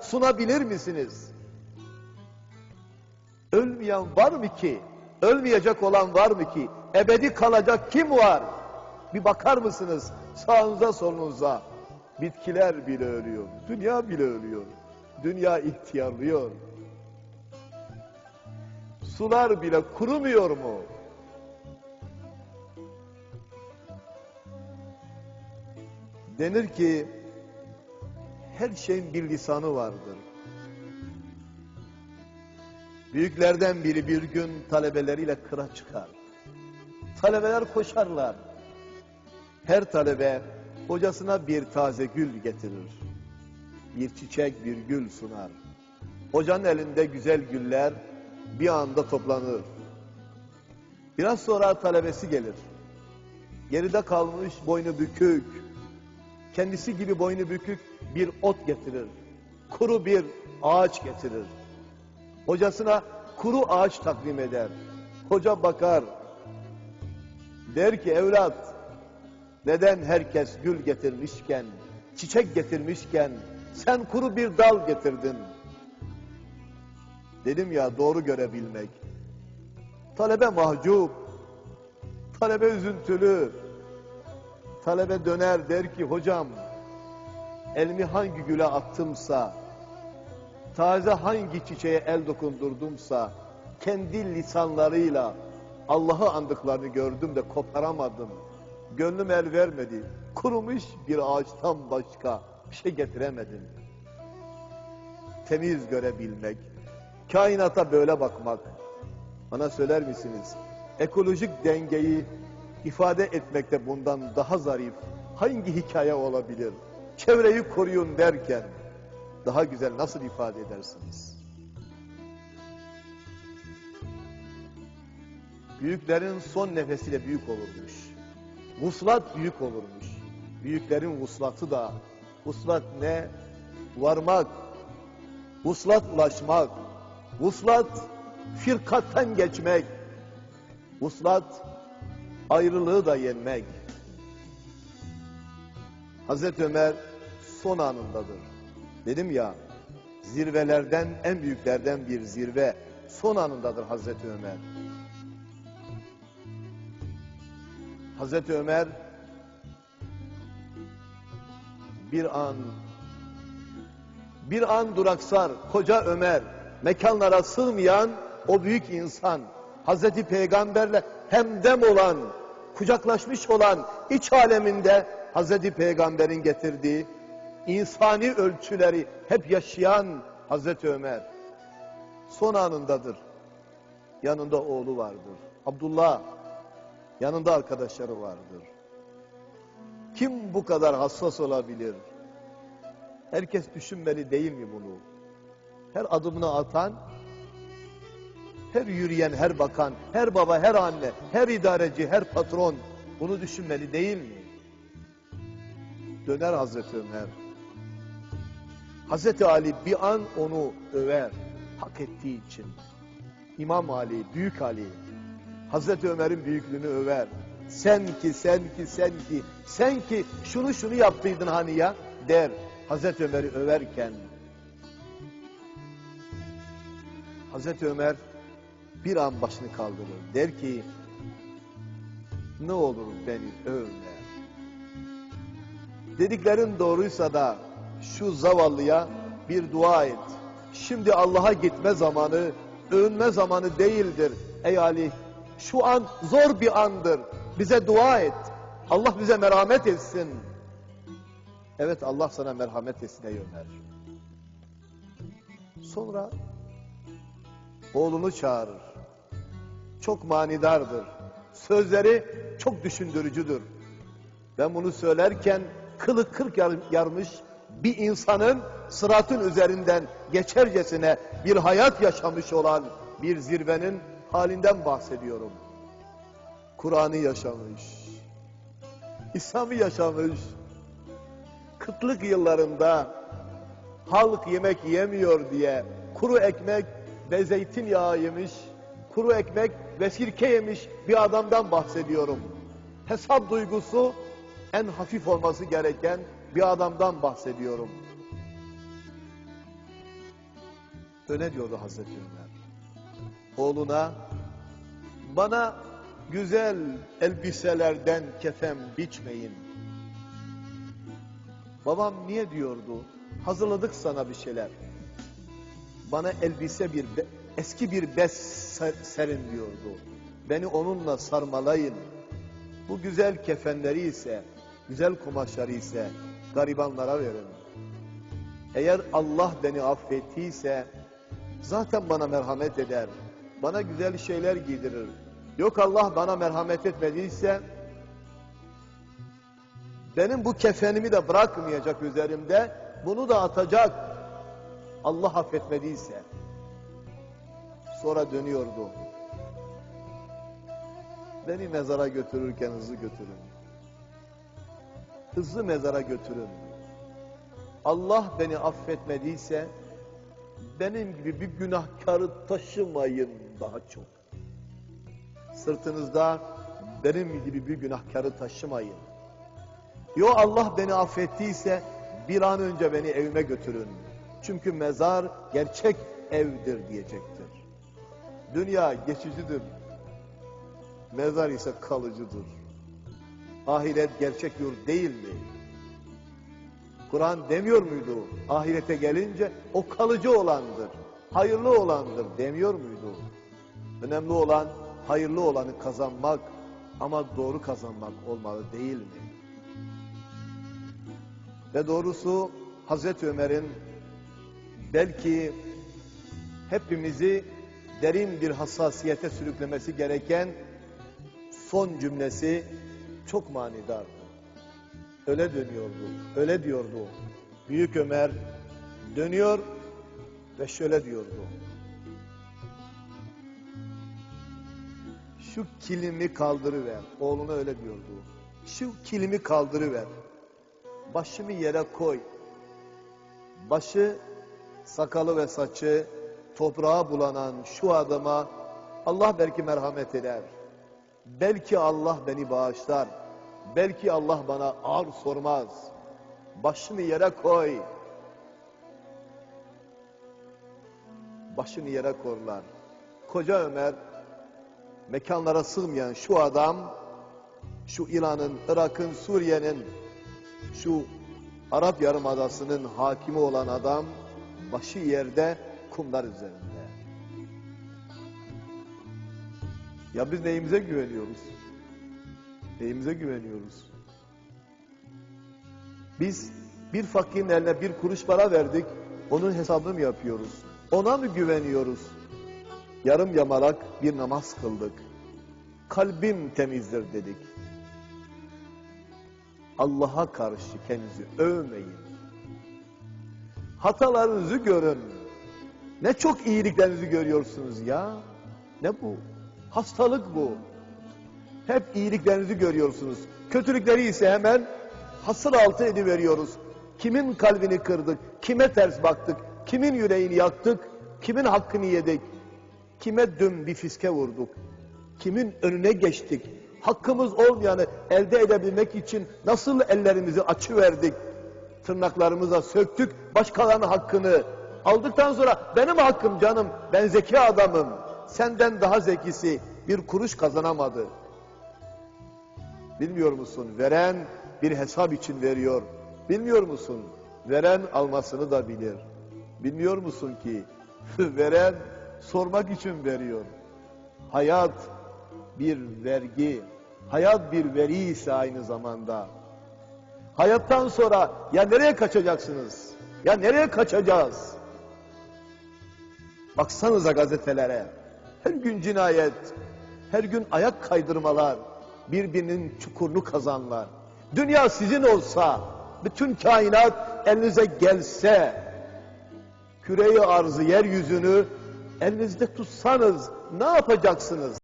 sunabilir misiniz? Ölmeyen var mı ki? Ölmeyecek olan var mı ki? Ebedi kalacak kim var? Bir bakar mısınız sağınıza solunuza? Bitkiler bile ölüyor. Dünya bile ölüyor. Dünya ihtiyarlıyor. Sular bile kurumuyor mu? Denir ki her şeyin bir lisanı vardır. Büyüklerden biri bir gün talebeleriyle kıra çıkar. Talebeler koşarlar. Her talebe hocasına bir taze gül getirir. Bir çiçek, bir gül sunar. Hocanın elinde güzel güller bir anda toplanır. Biraz sonra talebesi gelir. Geride kalmış boynu bükük, kendisi gibi boynu bükük bir ot getirir. Kuru bir ağaç getirir. Hocasına kuru ağaç takdim eder. Hoca bakar. Der ki evlat neden herkes gül getirmişken, çiçek getirmişken sen kuru bir dal getirdin? Dedim ya doğru görebilmek. Talebe mahcup, talebe üzüntülü, talebe döner der ki hocam elimi hangi güle attımsa, taze hangi çiçeğe el dokundurdumsa, kendi lisanlarıyla Allah'ı andıklarını gördüm de koparamadım. Gönlüm el vermedi. Kurumuş bir ağaçtan başka bir şey getiremedim. Temiz görebilmek, kainata böyle bakmak. Bana söyler misiniz? Ekolojik dengeyi ifade etmekte bundan daha zarif hangi hikaye olabilir? Çevreyi koruyun derken daha güzel nasıl ifade edersiniz? Büyüklerin son nefesiyle büyük olurmuş. Vuslat büyük olurmuş. Büyüklerin vuslatı da, vuslat ne? Varmak, vuslat ulaşmak, vuslat firkattan geçmek, vuslat ayrılığı da yenmek. Hazreti Ömer son anındadır. Dedim ya, zirvelerden, en büyüklerden bir zirve son anındadır Hazreti Ömer. Hazreti Ömer bir an bir an duraksar koca Ömer mekanlara sığmayan o büyük insan Hazreti Peygamberle hemdem olan kucaklaşmış olan iç aleminde Hazreti Peygamber'in getirdiği insani ölçüleri hep yaşayan Hazreti Ömer son anındadır. Yanında oğlu vardır. Abdullah yanında arkadaşları vardır. Kim bu kadar hassas olabilir? Herkes düşünmeli değil mi bunu? Her adımını atan, her yürüyen, her bakan, her baba, her anne, her idareci, her patron bunu düşünmeli değil mi? Döner Hazreti Ömer. Hazreti Ali bir an onu över, hak ettiği için. İmam Ali, Büyük Ali, Hazreti Ömer'in büyüklüğünü över. Sen ki, sen ki, sen ki, sen ki şunu şunu yaptıydın hani ya der. Hazreti Ömer'i överken. Hazreti Ömer bir an başını kaldırır. Der ki ne olur beni övme. Dediklerin doğruysa da şu zavallıya bir dua et. Şimdi Allah'a gitme zamanı, övünme zamanı değildir. Ey Ali, şu an zor bir andır. Bize dua et. Allah bize merhamet etsin. Evet Allah sana merhamet etsin ey Ömer. Sonra oğlunu çağırır. Çok manidardır. Sözleri çok düşündürücüdür. Ben bunu söylerken kılı kırk yar yarmış bir insanın sıratın üzerinden geçercesine bir hayat yaşamış olan bir zirvenin halinden bahsediyorum. Kur'an'ı yaşamış, İslam'ı yaşamış, kıtlık yıllarında halk yemek yemiyor diye kuru ekmek ve zeytinyağı yemiş, kuru ekmek ve sirke yemiş bir adamdan bahsediyorum. Hesap duygusu en hafif olması gereken bir adamdan bahsediyorum. Öyle diyordu Hazreti Ömer. Oğluna bana güzel elbiselerden kefen biçmeyin. Babam niye diyordu? Hazırladık sana bir şeyler. Bana elbise bir eski bir bez ser- serin diyordu. Beni onunla sarmalayın. Bu güzel kefenleri ise, güzel kumaşları ise garibanlara verin. Eğer Allah beni affettiyse zaten bana merhamet eder. Bana güzel şeyler giydirir. Yok Allah bana merhamet etmediyse benim bu kefenimi de bırakmayacak üzerimde. Bunu da atacak. Allah affetmediyse. Sonra dönüyordu. Beni mezara götürürken hızlı götürün. Hızlı mezara götürün. Allah beni affetmediyse benim gibi bir günahkarı taşımayın daha çok. Sırtınızda benim gibi bir günahkarı taşımayın. Yo Allah beni affettiyse bir an önce beni evime götürün. Çünkü mezar gerçek evdir diyecektir. Dünya geçicidir. Mezar ise kalıcıdır. Ahiret gerçek yurt değil mi? Kur'an demiyor muydu? Ahirete gelince o kalıcı olandır. Hayırlı olandır demiyor muydu? Önemli olan hayırlı olanı kazanmak ama doğru kazanmak olmalı değil mi? Ve doğrusu Hazreti Ömer'in belki hepimizi derin bir hassasiyete sürüklemesi gereken son cümlesi çok manidardı. Öyle dönüyordu, öyle diyordu. Büyük Ömer dönüyor ve şöyle diyordu. Şu kilimi kaldırıver. Oğluna öyle diyordu. Şu kilimi kaldırıver. Başımı yere koy. Başı, sakalı ve saçı toprağa bulanan şu adama Allah belki merhamet eder. Belki Allah beni bağışlar. Belki Allah bana ağır sormaz. Başını yere koy. Başını yere korlar. Koca Ömer mekanlara sığmayan şu adam şu İran'ın, Irak'ın, Suriye'nin şu Arap Yarımadası'nın hakimi olan adam başı yerde kumlar üzerinde. Ya biz neyimize güveniyoruz? Neyimize güveniyoruz? Biz bir fakirin eline bir kuruş para verdik, onun hesabını mı yapıyoruz? Ona mı güveniyoruz? Yarım yamalak bir namaz kıldık. Kalbim temizdir dedik. Allah'a karşı kendinizi övmeyin. Hatalarınızı görün. Ne çok iyiliklerinizi görüyorsunuz ya. Ne bu? Hastalık bu. Hep iyiliklerinizi görüyorsunuz. Kötülükleri ise hemen hasır altı ediveriyoruz. Kimin kalbini kırdık, kime ters baktık, kimin yüreğini yaktık, kimin hakkını yedik, kime dün bir fiske vurduk, kimin önüne geçtik, hakkımız olmayanı elde edebilmek için nasıl ellerimizi açıverdik, tırnaklarımıza söktük, başkalarının hakkını aldıktan sonra benim hakkım canım, ben zeki adamım, senden daha zekisi bir kuruş kazanamadı. Bilmiyor musun? Veren bir hesap için veriyor. Bilmiyor musun? Veren almasını da bilir. Bilmiyor musun ki veren sormak için veriyor. Hayat bir vergi, hayat bir veri ise aynı zamanda. Hayattan sonra ya nereye kaçacaksınız? Ya nereye kaçacağız? Baksanıza gazetelere. Her gün cinayet, her gün ayak kaydırmalar, birbirinin çukurunu kazanlar. Dünya sizin olsa, bütün kainat elinize gelse, küreyi arzı, yeryüzünü elinizde tutsanız ne yapacaksınız?